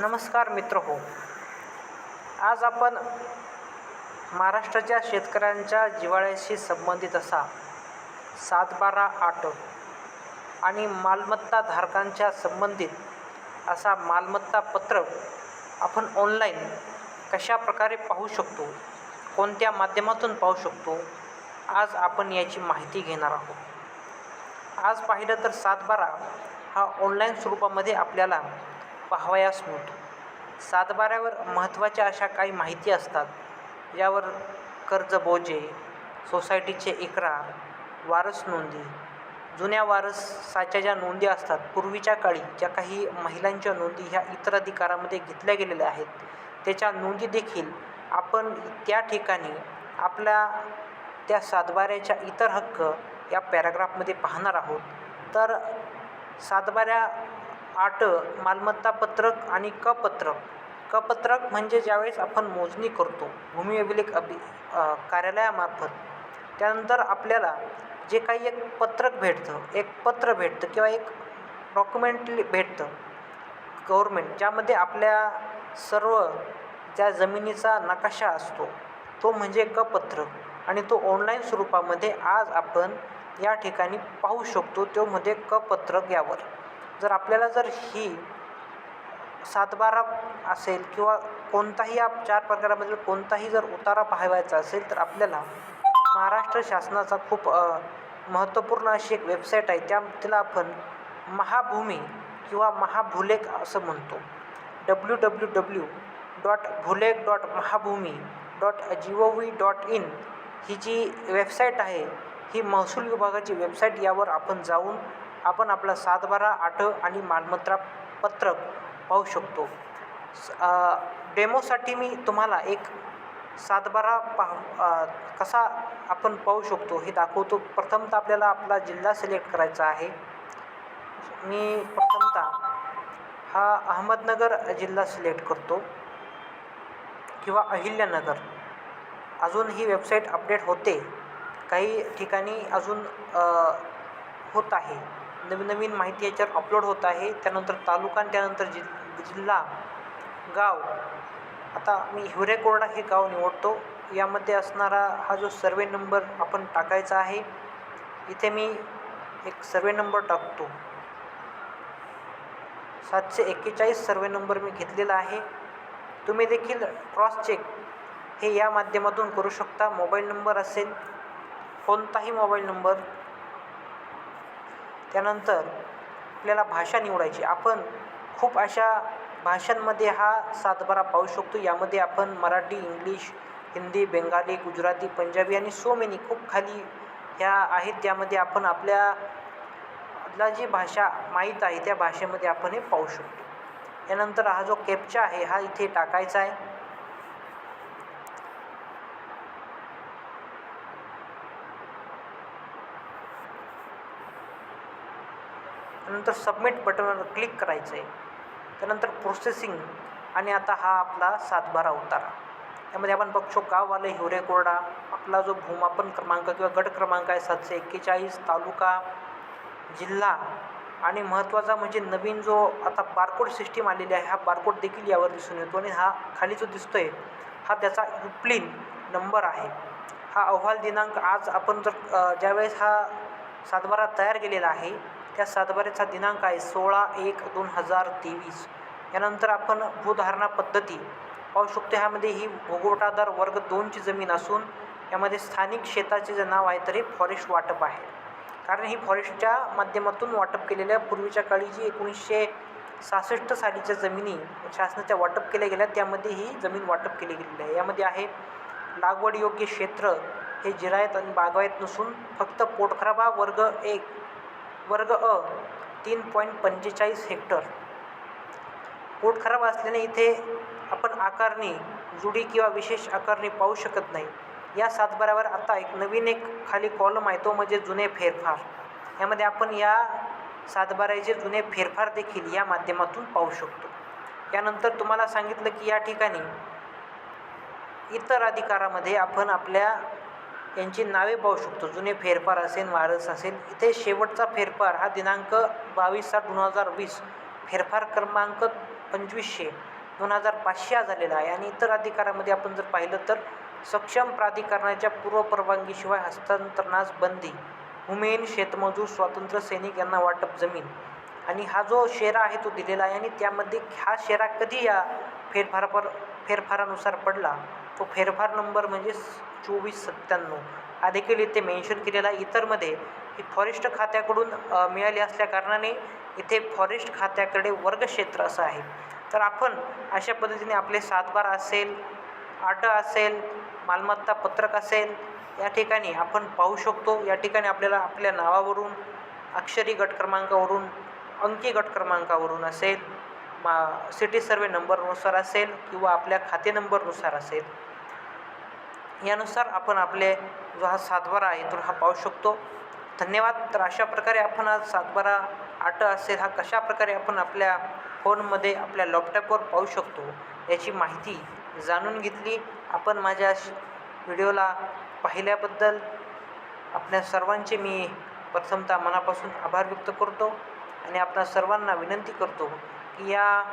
नमस्कार मित्र हो. आज आपण महाराष्ट्राच्या शेतकऱ्यांच्या जिव्हाळ्याशी संबंधित असा सातबारा आठ आणि मालमत्ता धारकांच्या संबंधित असा मालमत्ता पत्रक आपण ऑनलाईन कशा प्रकारे पाहू शकतो? कोणत्या माध्यमातून पाहू शकतो? आज आपण याची माहिती घेणार आहोत. आज पाहिलं तर सातबारा हा ऑनलाईन स्वरूपामध्ये आपल्याला पाहावयास मिळतो. सातबाऱ्यावर महत्त्वाच्या अशा काही माहिती असतात यावर कर्ज बोजे सोसायटीचे इकरार वारस नोंदी जुन्या वारसाच्या ज्या नोंदी असतात पूर्वीच्या काळी ज्या काही महिलांच्या नोंदी ह्या इतर अधिकारामध्ये घेतल्या गेलेल्या आहेत त्याच्या नोंदी देखील आपण त्या ठिकाणी आपल्या त्या सातबाऱ्याच्या इतर हक्क या पॅराग्राफमध्ये पाहणार आहोत. तर सातबाऱ्या आठ मालमत्ता पत्रक आणि कपत्रक. कपत्रक म्हणजे ज्यावेळेस आपण मोजणी करतो भूमी अभिलेख अभि कार्यालयामार्फत. त्यानंतर आपल्याला जे काही एक पत्रक भेटतं एक पत्र भेटतं किंवा एक डॉक्युमेंटली भेटतं गव्हर्मेंट ज्यामध्ये आपल्या सर्व ज्या जमिनीचा नकाशा असतो तो म्हणजे कपत्रक. आणि तो ऑनलाईन स्वरूपामध्ये आज आपण या ठिकाणी पाहू शकतो तो म्हणजे क पत्रक यावर. जर आपल्याला जर ही सातबारा असेल किंवा कोणताही या चार प्रकारामधील कोणताही जर उतारा पाहावायचा असेल तर आपल्याला महाराष्ट्र शासनाचा खूप महत्त्वपूर्ण अशी एक वेबसाईट आहे. त्या तिला आपण महाभूमी किंवा महाभूलेख असं म्हणतो. W W W dot Bhulekh dot Mahabhumi dot G O V dot in ही जी वेबसाईट आहे ही महसूल विभागाची वेबसाईट यावर आपण जाऊन आपण आपला सातबारा आठ आणि मालमत्ता पत्रक पाहू शकतो. डेमोसाठी मी तुम्हाला एक सातबारा पाह कसा आपण पाहू शकतो हे दाखवतो. प्रथमतः आपल्याला आपला जिल्हा सिलेक्ट करायचा आहे. मी प्रथमतः हा अहमदनगर जिल्हा सिलेक्ट करतो किंवा अहिल्यानगर. अजून ही वेबसाईट अपडेट होते. काही ठिकाणी अजून होत आहे. नवीन नवीन माहिती याच्यावर अपलोड होत आहे. त्यानंतर तालुका आणि त्यानंतर जि जिल्हा गाव. आता मी हिवरेकोरडा हे गाव निवडतो. यामध्ये असणारा हा जो सर्वे नंबर आपण टाकायचा आहे इथे मी एक सर्वे नंबर टाकतो. सातशे एक्केचाळीस सर्वे नंबर मी घेतलेला आहे. तुम्ही देखील क्रॉस चेक हे या माध्यमातून करू शकता. मोबाईल नंबर असेल कोणताही मोबाईल नंबर त्यानंतर आपल्याला भाषा निवडायची. आपण खूप अशा भाषांमध्ये हा सातबारा पाहू शकतो. यामध्ये आपण मराठी इंग्लिश हिंदी बेंगाली गुजराती पंजाबी आणि सो मेनी खूप खाली ह्या आहेत. त्यामध्ये आपण आपल्याला जी भाषा माहीत आहे त्या भाषेमध्ये आपण हे पाहू शकतो. यानंतर हा जो कॅप्चा आहे हा इथे टाकायचा आहे. त्यानंतर सबमिट बटनवर क्लिक करायचं आहे त्यानंतर प्रोसेसिंग आणि आता हा आपला सातबारा उतारा. त्यामध्ये आपण बघतो गाववाले हिवरेकोरडा आपला जो भूमापन क्रमांक किंवा गट क्रमांक आहे सातशे एक्केचाळीस तालुका जिल्हा आणि महत्त्वाचा म्हणजे नवीन जो आता बारकोड सिस्टीम आलेली आहे हा बारकोड देखील यावर दिसून येतो आणि हा खाली जो दिसतो आहे हा त्याचा युप्लिन नंबर आहे. हा अहवाल दिनांक आज आपण जर ज्यावेळेस हा सातबारा तयार केलेला आहे त्या सातबाऱ्याचा दिनांक आहे सोळा एक दोन हजार तेवीस. यानंतर आपण भूधारणा पद्धती. पाहू शकतो ह्यामध्ये ही भोगवटादार वर्ग दोनची जमीन असून यामध्ये स्थानिक शेताचे जे नाव आहे तर हे फॉरेस्ट वाटप आहे. कारण ही फॉरेस्टच्या माध्यमातून वाटप केलेल्या पूर्वीच्या काळी जी एकोणीसशे सहासष्ट सालीच्या जमिनी शासनाच्या वाटप केल्या गेल्या त्यामध्ये ही जमीन वाटप केली गेलेली आहे. यामध्ये आहे लागवडयोग्य क्षेत्र हे जिरायत आणि बागायत नसून फक्त पोटखराबा वर्ग एक वर्ग अ तीन पॉईंट पंचेचाळीस हेक्टर. पोट खराब असल्याने इथे आपण आकारणी जुडी किंवा विशेष आकारणी पाहू शकत नाही. या सातबाऱ्यावर आता एक नवीन एक खाली कॉलम आहे तो म्हणजे जुने फेरफार. यामध्ये आपण या सातबाऱ्याचे जुने फेरफार देखील या माध्यमातून पाहू शकतो. यानंतर तुम्हाला सांगितलं की या ठिकाणी इतर अधिकारामध्ये आपण आपल्या यांची नावे पाहू शकतो. जुने फेरफार असेल वारस असेल इथे शेवटचा फेरफार हा दिनांक बावीस सात दोन हजार वीस फेरफार क्रमांक पंचवीसशे दोन हजार पाचशे हा झालेला आहे. आणि इतर अधिकारामध्ये आपण जर पाहिलं तर सक्षम प्राधिकरणाच्या पूर्वपरवानगीशिवाय हस्तांतरणास बंदी हुमेन शेतमजूर स्वातंत्र्य सैनिक यांना वाटप जमीन. आणि हा जो शेरा आहे तो दिलेला आहे आणि त्यामध्ये हा शेरा कधी या फेरफारापर फेरफारानुसार पडला तो फेरफार नंबर म्हणजे चोवीस सत्त्याण्णव. हा देखील इथे मेन्शन केलेला इतरमध्ये ही फॉरेस्ट खात्याकडून मिळाली असल्याकारणाने इथे फॉरेस्ट खात्याकडे वर्गक्षेत्र असं आहे. तर आपण अशा पद्धतीने आपले सातबार असेल आट असेल मालमत्ता पत्रक असेल या ठिकाणी आपण पाहू शकतो. या ठिकाणी आपल्याला आपल्या नावावरून अक्षरी गट क्रमांकावरून अंकी गट क्रमांकावरून असेल मा सिटी सर्वे नंबरनुसार असेल किंवा आपल्या खाते नंबरनुसार असेल यानुसार आपण आपले जो हा सातबारा आहे तो हा पाहू शकतो. धन्यवाद. तर अशा प्रकारे आपण आज सातबारा आठ असेल हा कशा प्रकारे आपण आपल्या फोनमध्ये आपल्या लॅपटॉपवर पाहू शकतो याची माहिती जाणून घेतली. आपण माझ्या व्हिडिओला पाहिल्याबद्दल आपल्या सर्वांचे मी प्रथमतः मनापासून आभार व्यक्त करतो आणि आपल्या सर्वांना विनंती करतो या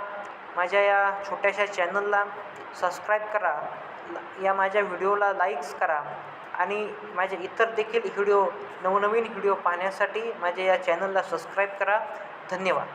माझ्या या छोट्याशा चॅनलला सबस्क्राईब करा. या माझ्या व्हिडिओला लाईक्स करा. आणि माझे इतर देखील व्हिडिओ नवनवीन व्हिडिओ पाहण्यासाठी माझ्या या चॅनलला सबस्क्राईब करा. धन्यवाद.